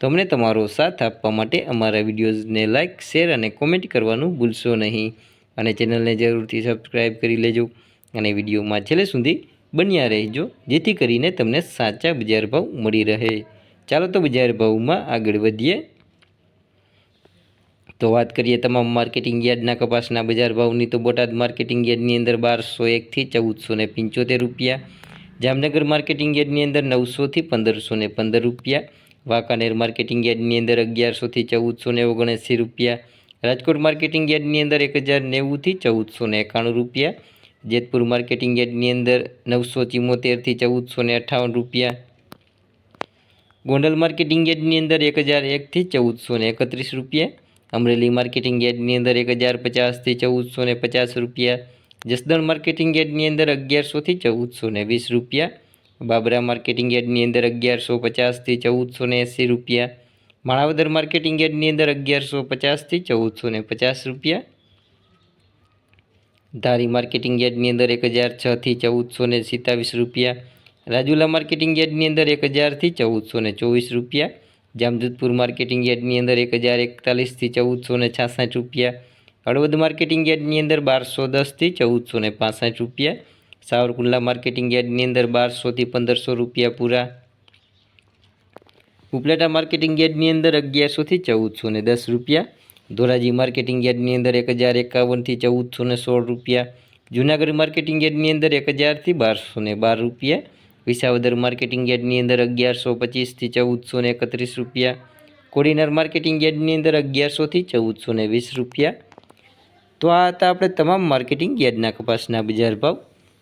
તો અમને તમારો સાથ આપવા માટે અમારા વિડીયોઝને લાઇક શેર અને કોમેન્ટ કરવાનું ભૂલશો નહીં. અને ચેનલને જરૂરથી સબસ્ક્રાઈબ કરી લેજો અને વિડીયોમાં છેલ્લે સુધી બન્યા રહેજો, જેથી કરીને તમને સાચા બજાર ભાવ મળી રહે. ચાલો તો બજાર ભાવમાં આગળ વધીએ. તો વાત કરીએ તમામ માર્કેટિંગ યાર્ડના કપાસના બજાર ભાવની, તો બોટાદ માર્કેટિંગ યાર્ડની અંદર બારસો એકથી ચૌદસો ને પંચોતેર રૂપિયા. જામનગર માર્કેટિંગ યાર્ડની અંદર નવસોથી પંદરસો ને પંદર રૂપિયા. વાંકાનેર માર્કેટિંગ યાર્ડની અંદર અગિયારસોથી ચૌદસો ને ઓગણએંસી રૂપિયા, રાજકોટ માર્કેટિંગ યાર્ડની અંદર એક હજાર નેવુંથી ચૌદસો ને એકાણું રૂપિયા, જેતપુર માર્કેટિંગ યાર્ડની અંદર નવસો ચિમોતેરથી ચૌદસો ને અઠ્ઠાવન રૂપિયા, ગોંડલ માર્કેટિંગ યાર્ડની અંદર એક હજાર એકથી ચૌદસો ને એકત્રીસ રૂપિયા, અમરેલી માર્કેટિંગ યાર્ડની અંદર એક હજાર પચાસથી ચૌદસો ને પચાસ રૂપિયા, જસદણ માર્કેટિંગ યાર્ડની અંદર અગિયારસોથી ચૌદસો ને વીસ રૂપિયા બાબરા માર્કેટિંગ યાર્ડની અંદર અગિયારસો પચાસથી ચૌદસો ને એંસી રૂપિયા. માણાવદર માર્કેટિંગ યાર્ડની અંદર અગિયારસો પચાસથી ચૌદસો ને પચાસ રૂપિયા. ધારી માર્કેટિંગ યાર્ડની અંદર એક હજાર છથી ચૌદસો ને સિત્તાવીસ રૂપિયા. રાજુલા માર્કેટિંગ યાર્ડની અંદર એક હજારથી ચૌદસો ને ચોવીસ રૂપિયા. જામજોધપુર માર્કેટિંગ યાર્ડની અંદર એક હજાર એકતાલીસથી ચૌદસો ને છાસઠ રૂપિયા હળવદ માર્કેટિંગ યાર્ડની અંદર બારસો દસથી ચૌદસો ને પાસઠ રૂપિયા સાવરકુંડલા માર્કેટિંગ યાર્ડની અંદર બારસોથી પંદરસો રૂપિયા પૂરા. ઉપલેટા માર્કેટિંગ યાર્ડની અંદર અગિયારસોથી ચૌદસો ને દસ રૂપિયા. ધોરાજી માર્કેટિંગ યાર્ડની અંદર એક હજાર એકાવનથી ચૌદસો ને સોળ રૂપિયા. જૂનાગઢ માર્કેટિંગ યાર્ડની અંદર એક હજારથી બારસો ને બાર રૂપિયા. વિસાવદર માર્કેટિંગ યાર્ડની અંદર અગિયારસો પચીસથી ચૌદસો ને એકત્રીસ રૂપિયા. કોડીનાર માર્કેટિંગ યાર્ડની અંદર અગિયારસોથી ચૌદસો ને વીસ રૂપિયા. તો આ હતા આપણે તમામ માર્કેટિંગ યાર્ડના કપાસના બજાર ભાવ.